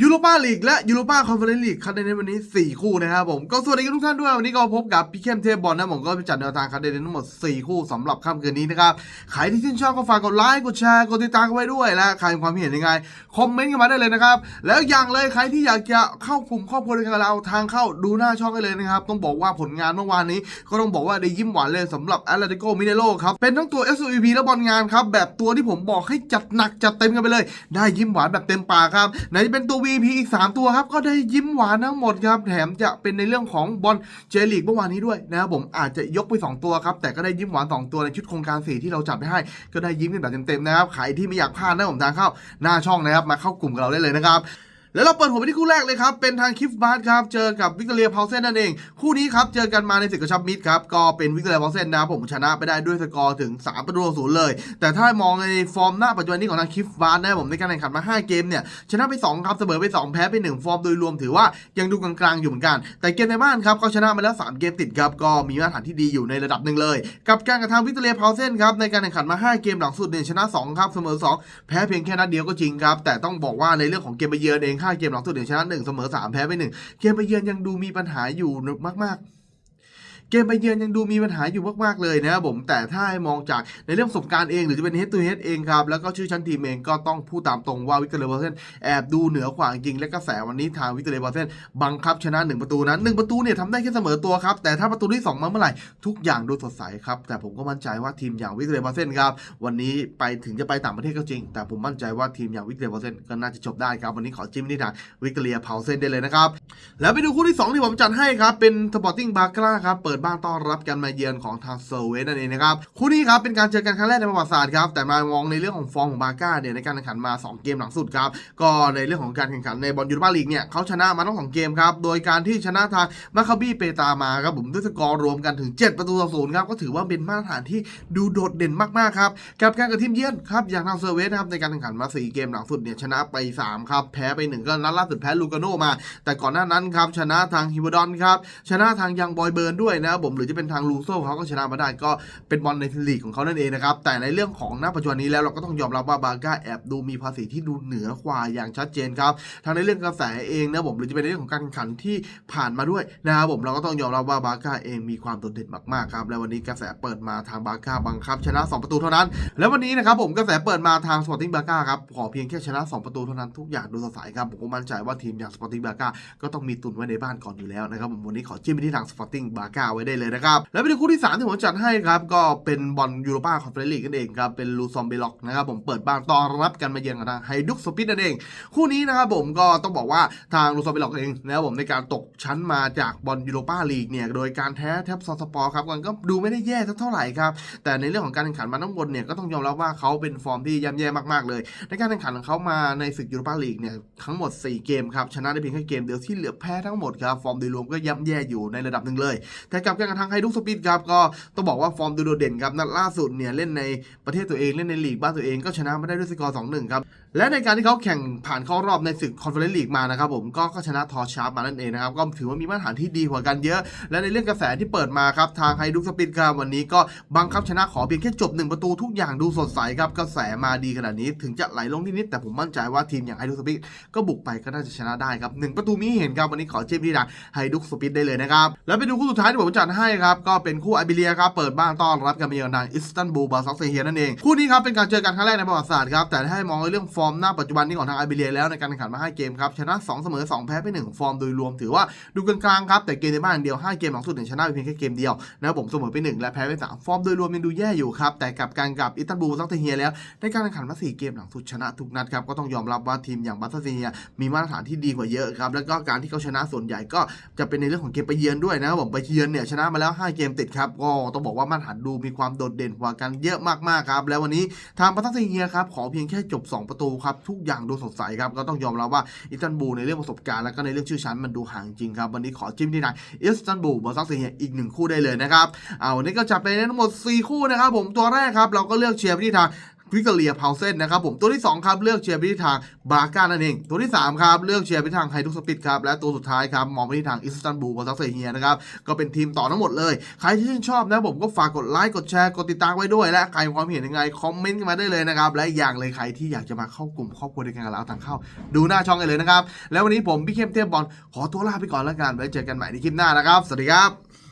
ยูโรปาลีกและยูโรปาคอนเฟอเรนซ์ลีกคัดเดนในวันนี้ 4 คู่นะครับผม ก็สวัสดีทุกท่านด้วย วันนี้ก็พบกับพี่เข้มเทพบอลนะผมก็ไปจัดแนวทางคัดในทั้งหมด 4 คู่สำหรับค่ำคืนนี้นะครับใครที่ชื่นชอบก็ฝากกดไลค์กดแชร์กดติดตามกันไว้ด้วยและใครมีความเห็นยังไงคอมเมนต์กันมาได้เลยนะครับแล้วอย่างเลยใครที่อยากจะเข้ากลุ่มครอบครัวดียวกับเราทางเข้าดูหน้าช่องได้เลยนะครับต้องบอกว่าผลงานเมื่อวานนี้ ก็ต้องบอกว่าได้ยิ้มหวานเลยสำหรับแอตเลติโกมิเนโรครับเป็นทั้งตัว SUV และบอลงานครับแบบตัวที่ผมบอกให้จัดหนักจัดเต็มกันไปเลย ได้ยิ้มหวานแบบเต็มปากครับไหนจะเป็นตัว VP อีก 3 ตัวครับ ก็ได้ยิ้มหวานทั้งหมดครับ แถมจะเป็นในเรื่องของบอลเจลีกเมื่อวานนี้ด้วยนะครับผมอาจจะยกไป 2 ตัวครับ แต่ก็ได้ยิ้มหวาน 2 ตัวในชุดโครงการสีที่เราจัดไปให้ ก็ได้ยิ้มกันแบบเต็มๆนะครับใครที่ไม่อยากพลาดนะผมทางเข้าหน้าช่องนะครับมาเข้ากลุ่มกับเราได้เลยนะครับ แล้วเราเปิดหัวไปที่คู่แรกเลยครับ เป็นทางคิฟบาร์ครับ เจอกับวิกตอเรียพาวเซนนั่นเอง คู่นี้ครับ เจอกันมาในศึกกระชับมิตรครับ ก็เป็นวิกตอเรียพาวเซนนะผมชนะไปได้ด้วยสกอร์ถึง 3 ประตูศูนย์เลย แต่ถ้ามองในฟอร์มหน้าปัจจุบันนี้ของทางคิฟบาร์นะผมในการแข่งขันมา 5 เกมเนี่ยชนะไป 2 ครับ เสมอไป 2 แพ้ไป 1 ฟอร์มโดยรวมถือว่ายังดูกลางๆอยู่เหมือนกัน แต่เกมในบ้านครับก็ชนะมาแล้ว 3 เกมติดครับ ก็มีมาตรฐานที่ดีอยู่ในระดับหนึ่งเลย กับการกระทำวิกตอเรียพาวเซนครับในการแข่งขันมา 5 เกมหลังสุดเนี่ยชนะ 2 ครับ เสมอ 2 แพ้เพียงแค่นัดเดียวก็จริงครับแต่ต้องบอกว่าในเรื่องของเกมไปเยือนเองค่าเกมหลังสุดเนี่ยชนะหนึ่งเสมอสามแพ้ไปหนึ่งเกมไปเยือนยังดูมีปัญหาอยู่มาก ๆ เกมไปเยือนยังดูมีปัญหาอยู่มากๆเลยนะครับผมแต่ถ้าให้มองจากในเรื่องประสบการณ์เองหรือจะเป็น head to head เองครับแล้วก็ชื่อชั้นทีมเองก็ต้องพูดตามตรงว่าวิกเตอเรียบอลเซนแอบดูเหนือกว่าจริงและกระแสวันนี้ทางวิกเตอเรียบอลเซนบังคับชนะ 1 ประตูนั้น1ประตูเนี่ยทำได้แค่เสมอตัวครับแต่ถ้าประตูที่ 2 มาเมื่อไหร่ทุกอย่างดูสดใสครับแต่ผมก็มั่นใจว่าทีมอย่างวิกเตอเรียบอลเซนครับวันนี้ไปถึงจะไปต่างประเทศก็จริง แต่ผมมั่นใจว่าทีมอย่างวิกเตอเรียบอลเซนก็น่าจะจบได้ครับวันนี้ขอจิ้มที่ทางวิกตอเรียเพาเซนได้เลยนะครับแล้วไปดูคู่ที่ 2 ที่ผมจัดให้ครับเป็นสปอร์ติ้งบาร์กราครับเปิดบ้านต้อนรับกันมาเยือนของทางเซอร์เวสนั่นเองนะครับคู่นี้ครับเป็นการเจอกันครั้งแรกในประวัติศาสตร์ครับแต่มามองในเรื่องของฟอร์มของบาร์กาเนี่ยในการแข่งขันมา 2 เกมหลังสุดครับก็ในเรื่องของการแข่งขันในบอลยูโรปาลีกเนี่ยเขาชนะมาทั้งสองเกมครับโดยการที่ชนะทางมาคาบีเปตามาครับผมด้วยสกอร์รวมกันถึง 7 ประตูต่อศูนย์ครับก็ถือว่าเป็นมาตรฐานที่ดูโดดเด่นมากๆครับกับการกับทีมเยือนครับอย่างทางเซอร์เวสนะครับในการแข่งขันมา 4 เกมหลังสุดเนี่ยชนะไป 3 ครับ แพ้ไป 1 ก็นัดล่าสุดแพ้ลูกาโนมา แต่ก่อนหน้านั้นครับชนะทางฮิวดอนครับชนะทางยังบอยเบิร์นด้วยนะครับผมหรือจะเป็นทางลูโซ่เขาก็ชนะมาได้ก็เป็นบอลในลีกของเขานั่นเองนะครับแต่ในเรื่องของหน้าปัจจุบันนี้แล้วเราก็ต้องยอมรับว่าบาร์ก้าแอบดูมีภาษีที่ดูเหนือกว่าอย่างชัดเจนครับทางในเรื่องกระแสเองนะผมหรือจะเป็นในเรื่องของการแข่งขันที่ผ่านมาด้วยนะครับผมเราก็ต้องยอมรับว่าบาร์ก้าเองมีความโดดเด่นมากๆครับและวันนี้กระแสเปิดมาทางบาร์ก้าบังคับ ชนะ 2 ประตูเท่านั้น แล้ววันนี้นะครับผมกระแสเปิดมาทางสปอร์ติ้งบาร์ก้าครับขอเพียงแค่ชนะ 2 ประตูเท่านั้นทุกอย่างดูสดใสครับผมก็มั่นใจว่าทีมอย่างสปอร์ติ้งบาร์ก้าก็ต้องมีตุนไว้ในบ้านก่อนอยู่แล้วนะครับผมวันนี้ขอจิ้มไปที่ทางสปอร์ติ้งบาร์ก้าไว้ได้เลยนะครับ แล้วไปดูคู่ที่ 3 ที่ผมจัดให้ครับ ก็เป็นบอลยูโรปาคอนเฟอเรนซ์ลีกนั่นเองครับ เป็นลูซอมเบล็อกนะครับผมเปิดบ้านต้อนรับกันมาเยือนกับทางไฮดุกสปิดนั่นเอง คู่นี้นะครับผมก็ต้องบอกว่าทางลูซอมเบล็อกเองนะครับผมในการตกชั้นมาจากบอลยูโรปาลีกเนี่ยโดยการแท้แทบซอนสปอร์ครับมันก็ดูไม่ได้แย่สักเท่าไหร่ครับแต่ในเรื่องของการแข่งขันมาทั้งหมดเนี่ยก็ต้องยอมรับว่าเขาเป็นฟอร์มที่ย่ำแย่มากๆเลย ในการแข่งขันของเขามาในศึกยูโรปาลีกเนี่ยทั้งหมด 4 เกมครับชนะได้เพียงแค่เกมเดียวที่เหลือแพ้ทั้งหมดครับฟอร์มโดยรวมก็ย่ำแย่อยู่ในระดับหนึ่งเลย แต่กับการกระทำไฮดุกสปิดครับก็ต้องบอกว่าฟอร์มดูโดดเด่นครับนัดล่าสุดเนี่ยเล่นในประเทศตัวเองเล่นในลีกบ้านตัวเองก็ชนะมาได้ด้วยสกอร์2-1ครับและในการที่เขาแข่งผ่านเข้ารอบในศึกคอนเฟอเรนซ์ลีกมานะครับผมก็ก็ชนะทอร์ชาร์ปมานั่นเองนะครับก็ถือว่ามีมาตรฐานที่ดีกว่ากันเยอะ และในเรื่องกระแสที่เปิดมาครับทางไฮดุกสปิดครับวันนี้ก็บังคับชนะขอเพียงแค่จบ1ประตูทุกอย่างดูสดใสครับกระแสมาดีขนาดนี้ถึงจะไหลลงนิดๆแต่ผมมั่นใจว่าทีมอย่างไฮดุกสปิดก็บุกไปก็น่าจะชนะได้ครับหนึ่งประตูมีเห็นครับวันนี้ขอเจิ้มที่ทางไฮดุกสปิดได้เลยนะครับแล้วไปดูคู่สุดท้ายที่ผมจัดให้ครับ ก็เป็นคู่ไอเบเรียครับ เปิดบ้านต้อนรับกันมาเยือนทางอิสตันบูลบาซักเซเฮียนั่นเอง คู่นี้ครับเป็นการเจอกันครั้งแรกในประวัติศาสตร์ครับ แต่ถ้าให้มองในเรื่องฟอร์มหน้าปัจจุบันนี้ของทางไอเบเรียแล้วในการแข่งขันมา5เกมครับ ชนะ 2 เสมอ 2 แพ้ไป 1 ฟอร์มโดยรวมถือว่าดูกลางๆครับ แต่เกมในบ้านเดียว 5 เกมหลังสุดเนี่ยชนะไปเพียงแค่เกมเดียวนะผมเสมอไป 1 และแพ้ไป 3 ฟอร์มโดยรวมยังดูแย่อยู่ครับแต่กับการกับอิสตันบูลบาซักเซเฮียแล้วในการแข่งขันมา4เกมหลังสุดชนะทุกนัดครับก็ต้องยอมรับว่าทีมอย่างบาซักเซเฮียมีมาตรฐานที่ดีกว่าเยอะครับแล้วก็การที่เขาชนะส่วนใหญ่ก็จะเป็นในเรื่องของเกมไปเยือนด้วยนะครับผมไปเยือนเนี่ยชนะมาแล้ว 5 เกมติดครับ ก็ต้องบอกว่ามาตรฐานดูมีความโดดเด่นกว่ากันเยอะมากๆครับ แล้ววันนี้ทางบาซักเซียครับขอเพียงแค่จบ 2 ประตูครับ ทุกอย่างดูสดใสครับ ก็ต้องยอมรับว่าอิสตันบูลในเรื่องประสบการณ์แล้วก็ในเรื่องชื่อชั้นมันดูห่างจริงครับ วันนี้ขอจิ้มที่ทางอิสตันบูลบาซักเซียอีกหนึ่งคู่ได้เลยนะครับเอาวันนี้ก็จัดไปทั้งหมด 4 คู่นะครับผมตัวแรกครับเราก็เลือกเชียร์ที่ทาง กตอเรียพาวเซนนะครับผมตัวที่ 2 ครับ เลือกเชียร์ไปที่ทางบาก้านั่นเอง ตัวที่ 3 ครับ เลือกเชียร์ไปที่ทางไฮดุสปิดครับ และตัวสุดท้ายครับ มองไปที่ทางอิสตันบูลบอลซักเซเฮียนะครับ ก็เป็นทีมต่อทั้งหมดเลย ใครที่ชื่นชอบนะผมก็ฝากกดไลค์กดแชร์กดติดตามไว้ด้วย และใครมีความเห็นยังไงคอมเมนต์กันมาได้เลยนะครับและอย่างเลยใครที่อยากจะมาเข้ากลุ่มครอบครัวเดียวกันกับเราทางเข้า ดูหน้าช่องกันเลยนะครับแล้ววันนี้ผมพี่เข้มเทพบอลขอตัวลาไปก่อนแล้วกันไว้เจอกันใหม่ในคลิปหน้านะครับสวัสดีครับ